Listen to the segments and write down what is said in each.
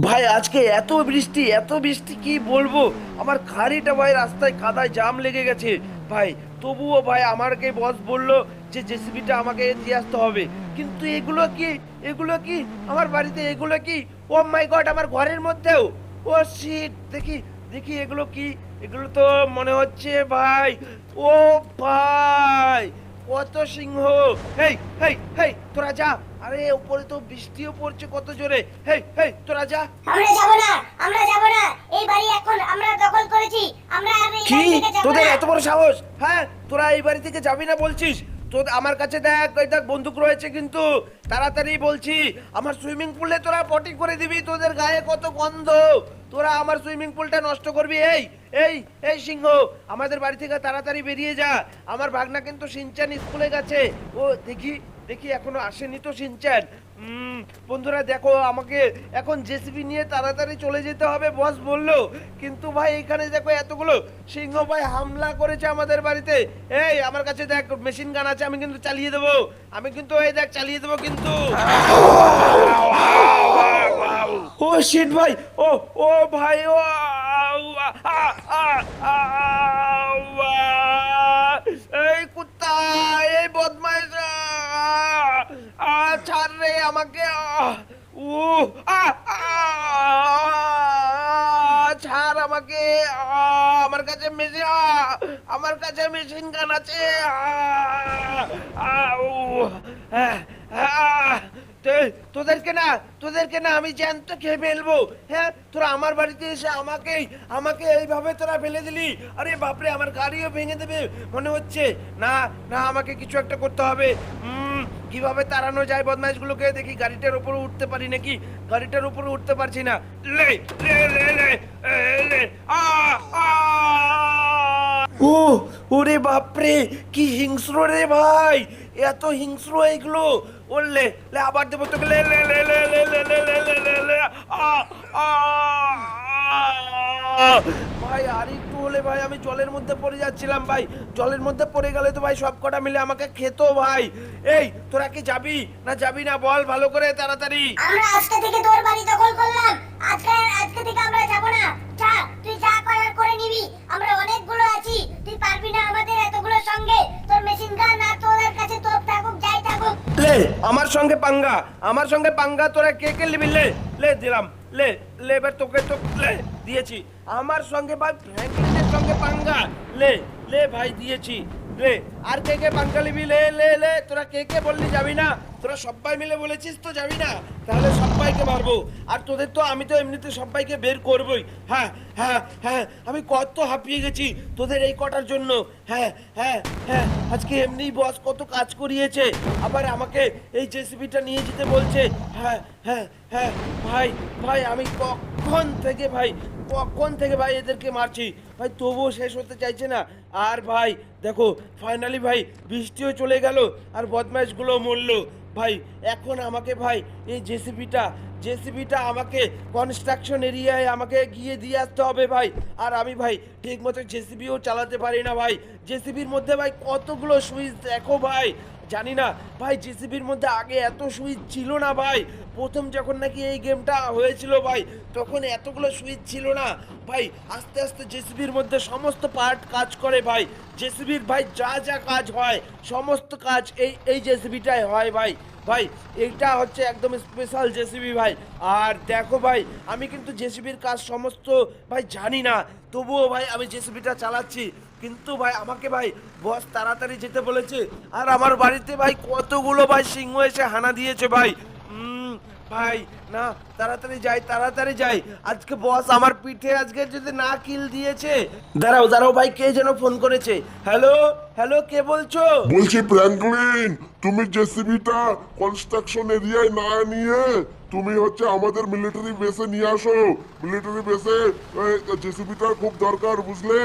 ভাই, আজকে এত বৃষ্টি এত বৃষ্টি, কি বলব? আমার গাড়িটা ভাই রাস্তায় কাদায় জাম লেগে গেছে। ভাই, তবুও ভাই আমাকে বস বলল যে জেসিবিটা আমাকে দিয়ে আসতে হবে। কিন্তু এগুলো কি এগুলো কি? আমার বাড়িতে এগুলো কি? ও মাই গড আমার ঘরের মধ্যেও। ও শিট দেখি দেখি এগুলো কি? এগুলো তো মনে হচ্ছে ভাই। ও ভাই কত সিংহ? হেই হেই হেই তোরা যা। আরে উপরে তো বৃষ্টিও পড়ছে কত জোরে। হেই হেই তোরা যা। আমরা যাব না আমরা যাব না। এই বাড়ি এখন আমরা দখল করেছি। আমরা আর এই বাড়ি থেকে যাব তোদের এত বড় সাহস? হ্যাঁ তোরা এই বাড়ি থেকে যাবি না বলছিস? তোর আমার কাছে দেখ ওই দেখ বন্দুক রয়েছে কিন্তু। তাড়াতাড়ি বলছি আমার সুইমিং পুলে তোরা পটি করে দিবি। তোদের গায়ে কত গন্ধ। তোরা আমার সুইমিং পুলটা নষ্ট করবি এই এই এই সিংহ আমাদের বাড়ি থেকে তাড়াতাড়ি বেরিয়ে যা। আমার ভাগনা কিন্তু সিনচান স্কুলে গেছে। ও দেখি দেখি এখনও আসেনি তো সিনচান বন্ধুরা দেখো আমাকে এখন জেসিবি নিয়ে তাড়াতাড়ি চলে যেতে হবে বস বলল। কিন্তু ভাই এখানে দেখো এতগুলো সিংহ ভাই হামলা করেছে আমাদের বাড়িতে। এই আমার কাছে দেখ মেশিন গান আছে আমি কিন্তু চালিয়ে দেবো। আমি কিন্তু এই দেখ চালিয়ে দেবো কিন্তু। ও শিট ভাই ও ও ভাই ও এই কুত্তা এই বদমাইশ ছাড় রে আমাকে আ, ছাড় আমাকে আমার কাছে মেশিন আমার কাছে মেশিন গান আছে আ, হ্যাঁ, তো- তোদেরকে না তোদেরকে না আমি জ্যান্ত খেয়ে ফেলব। হ্যাঁ তোরা আমার বাড়িতে এসে আমাকেই, আমাকে এইভাবে তোরা ফেলে দিলি। আরে বাপরে, আমার গাড়িও ভেঙে দেবে, মনে হচ্ছে। না না, আমাকে কিছু একটা করতে হবে। কীভাবে তাড়ানো যায় বদমাইশগুলোকে? দেখি, গাড়িটার উপরে উঠতে পারি নাকি? গাড়িটার উপরে উঠতে পারছি না। লে লে লে লে লে, আ আ। ও, ওরে বাপরে, কি হিংস্র রে ভাই। এত হিংস্র এগুলো। ওলে লে আবার দেবো তোকে লে লে লে লে লে লে লে লে লে লে লে। ভাই আর একটু হলে ভাই আমি জলের মধ্যে পড়ে যাচ্ছিলাম ভাই জলের মধ্যে পড়ে গেলে তো ভাই সব কটা মিলে আমাকে খেত ভাই এই তোরা কি যাবি না যাবি না বল ভালো করে তাড়াতাড়ি আমরা আজকে থেকে তোর বাড়ি দখল করলাম আজকে আজকে থেকে আমরা যাব না যা তুই যা করার করে নিবি সঙ্গে পাঙ্গা, আমার সঙ্গে পাঙ্গা, তোরা কে কে নিবি? লে লে, দিলাম। লে লে, এবার তোকে তো, লে, দিয়েছি। আমার সঙ্গে ভাই ফ্র্যাঙ্কলিনের সঙ্গে পাঙ্গা? লে লে, ভাই, দিয়েছি। লে, আর কে কে পাঙ্গা নিবি? লে লে লে, তোরা কে কে বললি যাবি না? তোরা সবাই মিলে বলেছিস তো যাবি না? তাহলে সবাইকে মারবো। আর তোদের তো আমি তো এমনিতে সবাইকে বের করবই। হ্যাঁ হ্যাঁ হ্যাঁ আমি কত হাঁপিয়ে গেছি তোদের এই কটার জন্য। হ্যাঁ হ্যাঁ হ্যাঁ আজকে এমনি বস কত কাজ করিয়েছে। আবার আমাকে এই জেসিবিটা নিয়ে যেতে বলছে। হ্যাঁ হ্যাঁ হ্যাঁ ভাই ভাই, আমি কখন থেকে ভাই, কখন থেকে ভাই এদেরকে মারছি? ভাই, তবুও শেষ হতে চাইছে না। আর ভাই, দেখো ফাইনালি ভাই, বৃষ্টিও চলে গেল আর বদমাইশগুলো মরলো। ভাই, এখন আমাকে ভাই, এই জেসিবিটা জেসিবিটা আমাকে কনস্ট্রাকশন এরিয়ায় আমাকে গিয়ে দিয়ে আসতে হবে ভাই। আর আমি ভাই ঠিক মতো জেসিবিও চালাতে পারি না ভাই। জেসিবির মধ্যে ভাই কতগুলো সুইচ দেখো ভাই। জানি না। ভাই জেসিবির মধ্যে আগে এত সুইচ ছিল না ভাই। প্রথম যখন নাকি এই গেমটা হয়েছিল ভাই, তখন এতগুলো সুইচ ছিল না। ভাই, আস্তে আস্তে জেসিবির মধ্যে সমস্ত পার্ট কাজ করে ভাই। জেসিবির ভাই, যা যা কাজ হয়, সমস্ত কাজ এই এই জেসিবিটাই হয় ভাই। ভাই, এইটা হচ্ছে একদম স্পেশাল জেসিবি ভাই। আর দেখো ভাই, আমি কিন্তু জেসিবির কাজ সমস্ত ভাই জানি না। তবুও ভাই আমি জেসিবিটা চালাচ্ছি। কিন্তু ভাই, আমাকে ভাই বস তাড়াতাড়ি যেতে বলেছে। আর আমার বাড়িতে ভাই কতগুলো ভাই সিংহ এসে হানা দিয়েছে ভাই। ভাই, না, তাড়াতাড়ি যাই তাড়াতাড়ি যাই। আজকে বস আমার পিঠে আজকে যদি না কিল দিয়েছে, দাঁড়াও দাঁড়াও ভাই, কে যেন ফোন করেছে? হ্যালো হ্যালো কে বলছো? বলছি ফ্র্যাঙ্কলিন তুমি জেসিবিটা কনস্ট্রাকশন এরিয়ায় না নিয়ে তুমি হচ্ছে আমাদের মিলিটারি বেসে নিয়ে আসো। মিলিটারি বেসে জেসিবিটা খুব দরকার, বুঝলে?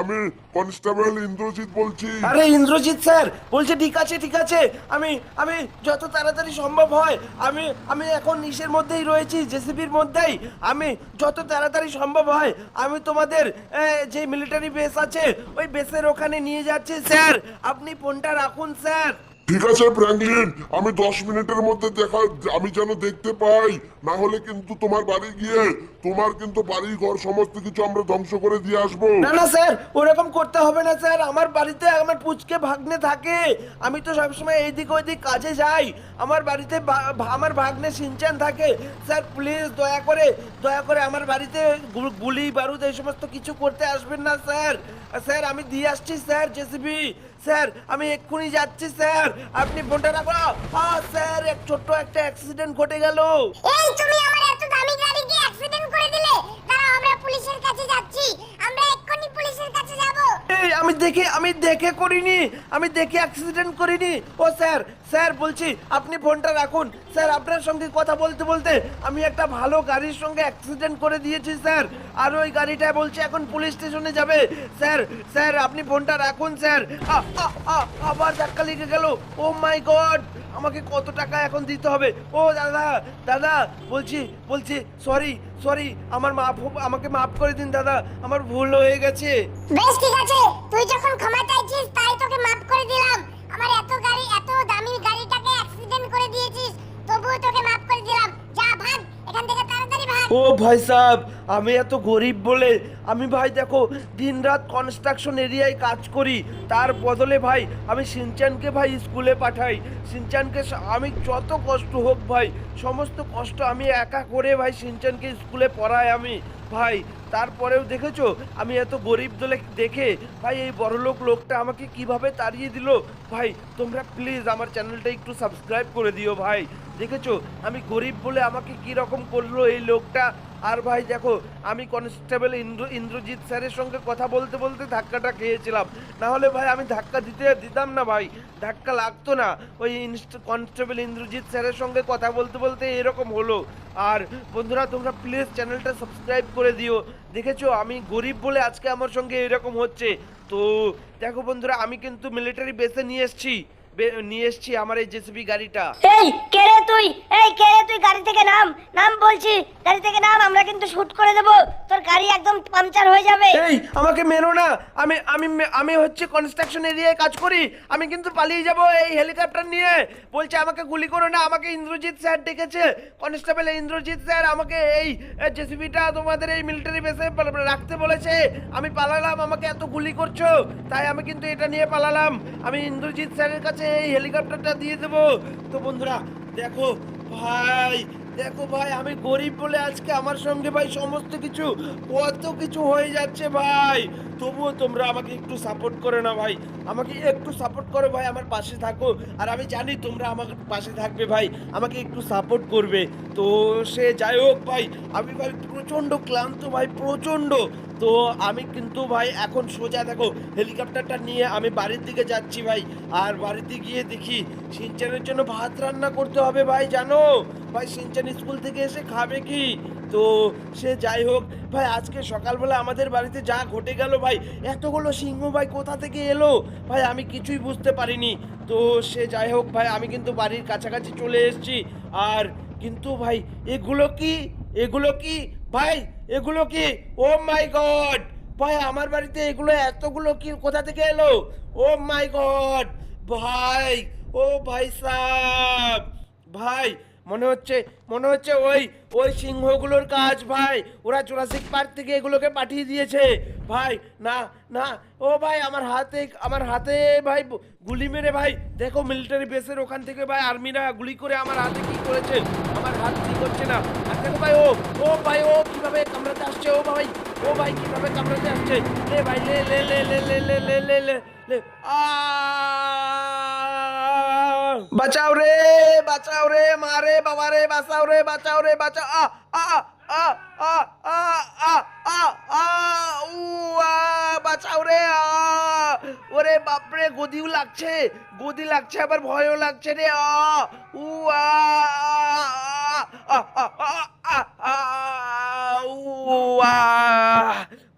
আমি কনস্টেবল ইন্দ্রজিৎ বলছি। আরে, ইন্দ্রজিৎ স্যার, বলছে ঠিক আছে ঠিক আছে। আমি আমি যত তাড়াতাড়ি সম্ভব হয়, আমি আমি এখন ইসের মধ্যেই রয়েছি জেসিবির মধ্যেই। আমি যত তাড়াতাড়ি সম্ভব হয়, আমি তোমাদের যে মিলিটারি বেস আছে, ওই বেসের ওখানে নিয়ে যাচ্ছি, স্যার। আপনি ফোনটা রাখুন, স্যার। ঠিক আছে ফ্র্যাঙ্কলিন আমি দশ মিনিটের মধ্যে দেখা আমি যেন দেখতে পাই, না হলে কিন্তু তোমার বাড়ি গিয়ে তোমার কিন্তু বাড়ি ঘর সমস্ত কিছু আমরা ধ্বংস করে দিয়ে আসব। না না স্যার ওরকম করতে হবে না স্যার। আমার বাড়িতে আমার পুচকে ভাগ্নে থাকে। আমি তো সবসময় এইদিক ওইদিক কাজে যাই। আমার বাড়িতে বা- ভা- আমার ভাগ্নে সিনচান থাকে। স্যার প্লিজ দয়া করে দয়া করে আমার বাড়িতে গু- গুলি বারুদ এই সমস্ত কিছু করতে আসবেন না স্যার। স্যার আমি দিয়ে আসছি স্যার জেসিবি। স্যার আমি এক্ষুনি যাচ্ছি স্যার। আপনি ফোনটা রাখো। আহ, স্যার এক ছোট্ট একটা অ্যাক্সিডেন্ট ঘটে গেল। এই তুমি আমার এত দামি গাড়িকে অ্যাক্সিডেন্ট করে দিলে দাঁড়াও আমরা পুলিশের কাছে যাচ্ছি আমরা এক্ষুনি পুলিশের কাছে যাব এই আমি দেখে, আমি দেখে করিনি, আমি দেখে অ্যাক্সিডেন্ট করিনি। ও স্যার স্যার, বলছি, আপনি ফোনটা রাখুন। স্যার, আপনার সঙ্গে কথা বলতে বলতে আমি একটা ভালো গাড়ির সঙ্গে অ্যাক্সিডেন্ট করে দিয়েছি, স্যার। আর ওই গাড়িটা বলছে, এখন পুলিশ স্টেশনে যাবে। স্যার স্যার, আপনি ফোনটা রাখুন, স্যার। আবার ধাক্কা লেগে গেল। ও মাই গড, আমাকে কত টাকা এখন দিতে হবে? ও দাদা দাদা, বলছি বলছি, সরি সরি আমার মাফ আমাকে মাফ করে দিন, দাদা। আমার ভুল হয়ে গেছে। বেশ, ঠিক আছে। তুই যখন ক্ষমা চাইছিস, তাই তোকে মাফ করে দিলাম। আমার এত গাড়ি, এত দামি গাড়িটাকে অ্যাক্সিডেন্ট করে দিয়েছিস, তবুও তোকে মাফ করে দিলাম। যা ভাগ, এখান থেকে ভাগ ও ভাই সাহেব, আমি এত গরিব বলে, আমি ভাই দেখো দিন রাত কনস্ট্রাকশন এরিয়ায় কাজ করি। তার বদলে ভাই, আমি সিনচানকে ভাই স্কুলে পাঠাই। সিনচানকে আমি যত কষ্ট হোক ভাই, সমস্ত কষ্ট আমি একা করে ভাই সিনচানকে স্কুলে পড়াই আমি। ভাই, তারপরেও দেখেছ? আমি এত গরিব দলে দেখে, ভাই, এই বড়লোক লোকটা আমাকে কীভাবে তাড়িয়ে দিল? ভাই, তোমরা প্লিজ আমার চ্যানেলটা একটু সাবস্ক্রাইব করে দিও ভাই। দেখেছ? আমি গরিব বলে আমাকে কি রকম করল এই লোকটা? আর ভাই দেখো, আমি কনস্টেবল ইন্দ্র, ইন্দ্রজিৎ স্যারের সঙ্গে কথা বলতে বলতে ধাক্কাটা খেয়েছিলাম। না হলে ভাই আমি ধাক্কা দিতে দিতাম না ভাই, ধাক্কা লাগতো না। ওই কনস্টেবল ইন্দ্রজিৎ স্যারের সঙ্গে কথা বলতে বলতে এরকম হলো। আর বন্ধুরা, তোমরা প্লিজ চ্যানেলটা সাবস্ক্রাইব করে দিও। দেখেছ, আমি গরিব বলে আজকে আমার সঙ্গে এরকম হচ্ছে। তো দেখো বন্ধুরা, আমি কিন্তু মিলিটারি বেসে নিয়ে এসেছি। নিয়ে এসেছি আমার এই জেসিবি গাড়িটা। এই কে রে তুই? এই কে রে তুই? গাড়ি থেকে নাম। নাম বলছি। গাড়ি থেকে নাম আমরা কিন্তু শুট করে দেব। তোর গাড়ি একদম পাংচার হয়ে যাবে। এই আমাকে মেরো না। আমি আমি আমি হচ্ছে কনস্ট্রাকশন এরিয়ায় কাজ করি। আমি কিন্তু পালিয়ে যাব এই হেলিকপ্টার নিয়ে। বলছে আমাকে গুলি করো না। আমাকে ইন্দ্রজিৎ স্যার ডেকেছে। কনস্টেবল ইন্দ্রজিৎ স্যার আমাকে এই জেসিবিটা তোমাদের এই মিলিটারি বেসে রাখতে বলেছে। আমি পালালাম আমাকে এত গুলি করছ। তাই আমি কিন্তু এটা নিয়ে পালালাম। আমি ইন্দ্রজিৎ স্যারের কাছে এই হেলিকপ্টারটা দিয়ে দেবো। তো বন্ধুরা, দেখো ভাই দেখো ভাই, আমি গরিব বলে আজকে আমার সঙ্গে ভাই সমস্ত কিছু, কত কিছু হয়ে যাচ্ছে ভাই। তবুও তোমরা আমাকে একটু সাপোর্ট করে না ভাই। আমাকে একটু সাপোর্ট করো ভাই, আমার পাশে থাকো। আর আমি জানি তোমরা আমার পাশে থাকবে ভাই, আমাকে একটু সাপোর্ট করবে। তো সে যাই হোক ভাই, আমি ভাই প্রচণ্ড ক্লান্ত ভাই, প্রচণ্ড। তো আমি কিন্তু ভাই এখন সোজা দেখো হেলিকপ্টারটা নিয়ে আমি বাড়ির দিকে যাচ্ছি ভাই। আর বাড়িতে গিয়ে দেখি সিনচানের জন্য ভাত রান্না করতে হবে ভাই, জানো? ভাই, সিনচান স্কুল থেকে এসে খাবে কি? তো সে যাই হোক, ভাই, আজকে সকালবেলা আমাদের বাড়িতে যা ঘটে গেল ভাই, এতগুলো সিংহ ভাই কোথা থেকে এলো? ভাই, আমি কিছুই বুঝতে পারিনি। তো সে যাই হোক ভাই, আমি কিন্তু বাড়ির কাছাকাছি চলে এসেছি। আর কিন্তু ভাই, এগুলো কি? এগুলো কি? ভাই, এগুলো কি? ও মাই গড ভাই, আমার বাড়িতে এগুলো এতগুলো কি কোথা থেকে এলো? ও মাই গড ভাই, ও ভাই সাহ ভাই, মনে হচ্ছে মনে হচ্ছে ওই ওই সিংহগুলোর কাজ, ভাই। ওরা জুরাসিক পার্ক থেকে এগুলোকে পাঠিয়ে দিয়েছে। ভাই, না না, ও ভাই, আমার হাতে আমার হাতে, ভাই, গুলি মেরে, ভাই। দেখো মিলিটারি বেসের ওখান থেকে, ভাই আর্মিরা গুলি করে আমার হাতে কি করেছে? হাত কি করছে না দেখো ভাই ও ও ভাই ও কীভাবে কামড়াতে আসছে ও ভাই ও ভাই কীভাবে কামড়াতে আসছে লে ভাই লে লে লে লে লে লে লে লে লে লে বাঁচাও রে বাঁচাও রে মারে বাবা রে বাঁচাও রে বাঁচাও রে বাঁচাও আ আ আ আ আ আ আ আ উ আ ওরে বাপরে গদিও লাগছে গদি লাগছে আবার ভয়ও লাগছে রে আ উ আ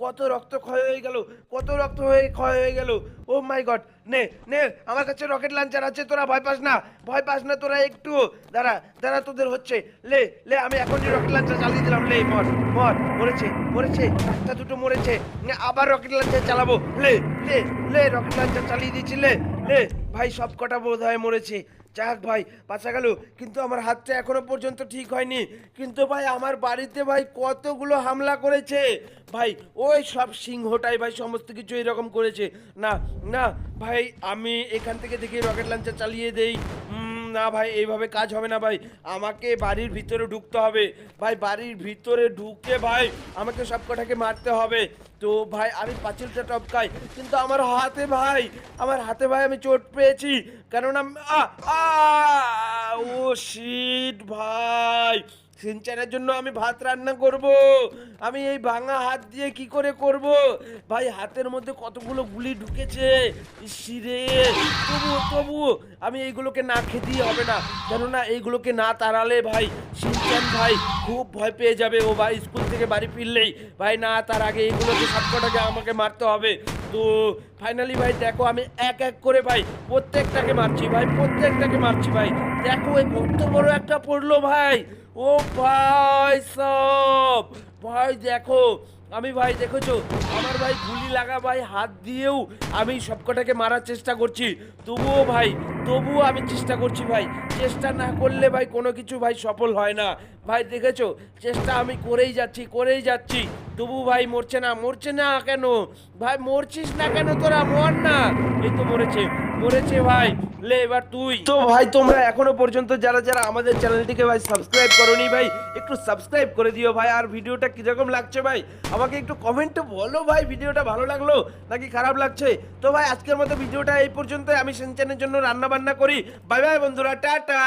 কত রক্ত ক্ষয় হয়ে গেল কত রক্ত হয়ে ক্ষয় হয়ে গেল ও মাই গড নে নে আমার কাছে রকেট লাঞ্চার আছে তোরা ভয় পাস না ভয় পাস না তোরা একটু দাঁড়া দাঁড়া তোদের হচ্ছে লে লে আমি এখনই রকেট লাঞ্চার চালিয়ে দিলাম লে মর মর মরেছে মরেছে, একটা দুটো মরেছে। আবার রকেট লঞ্চার চালাবো। লে লে লে রকেট লঞ্চার চালিয়ে দিচ্ছি লে লে। ভাই সব কটা বোধ হয় মরেছে। যাক ভাই, বাঁচা গেল। কিন্তু আমার হাতটা এখনও পর্যন্ত ঠিক হয়নি। কিন্তু ভাই, আমার বাড়িতে ভাই কতগুলো হামলা করেছে। ভাই, ওই সব সিংহটাই ভাই সমস্ত কিছু এরকম করেছে। না না, ভাই, আমি এখান থেকে দেখি রকেট লঞ্চার চালিয়ে দেই। না ভাই, এইভাবে কাজ হবে না ভাই। আমাকে বাড়ির ভিতরে ঢুকতে হবে। ভাই, বাড়ির ভিতরে ঢুকে ভাই, আমাকে সব কটাকে মারতে হবে। তো ভাই, আমি পাঁচিলটা টপকাই, কিন্তু আমার হাতে ভাই, আমার হাতে ভাই আমি চোট পেয়েছি। কেননা ও শিট ভাই। সিনচানের জন্য আমি ভাত রান্না করব। আমি এই ভাঙা হাত দিয়ে কি করে করব? ভাই, হাতের মধ্যে কতগুলো গুলি ঢুকেছে? ইসিরে তবু তবু, আমি এইগুলোকে না খেতেই হবে না। কেননা এইগুলোকে না তাড়ালে ভাই সিনচান ভাই খুব ভয় পেয়ে যাবে। ও ভাই, স্কুল থেকে বাড়ি ফিরলেই ভাই, না, তার আগে এইগুলোকে সবকটাকে আমাকে মারতে হবে। তো ফাইনালি ভাই, দেখো আমি এক এক করে ভাই প্রত্যেকটাকে মারছি ভাই, প্রত্যেকটাকে মারছি ভাই। দেখো, এই কত বড় একটা পড়ল ভাই। ও ভাই সব। ভাই দেখো, আমি ভাই দেখেছ, আমার ভাই গুলি লাগা ভাই হাত দিয়েও আমি সবকটাকে মারার চেষ্টা করছি। তবুও ভাই, তবুও আমি চেষ্টা করছি ভাই। চেষ্টা না করলে ভাই কোনো কিছু ভাই সফল হয় না। ভাই দেখেছ, চেষ্টা আমি করেই যাচ্ছি করেই যাচ্ছি। তবু ভাই মরছে না মরছে না কেন? ভাই মরছিস না কেন তোরা? মর না। এই তো মরেছে। মরেছে ভাই। লে, এবার তুই। তো ভাই, তোমরা এখনও পর্যন্ত যারা যারা আমাদের চ্যানেলটিকে ভাই সাবস্ক্রাইব করনি ভাই, একটু সাবস্ক্রাইব করে দিও ভাই। আর ভিডিওটা কীরকম লাগছে ভাই, আমাকে একটু কমেন্টে বলো ভাই, ভিডিওটা ভালো লাগল নাকি খারাপ লাগছে? তো ভাই, আজকের মতো ভিডিওটা এই পর্যন্ত আমি সেনচানের জন্য রান্না বান্না করি। বাই বাই বন্ধুরা, টাটা।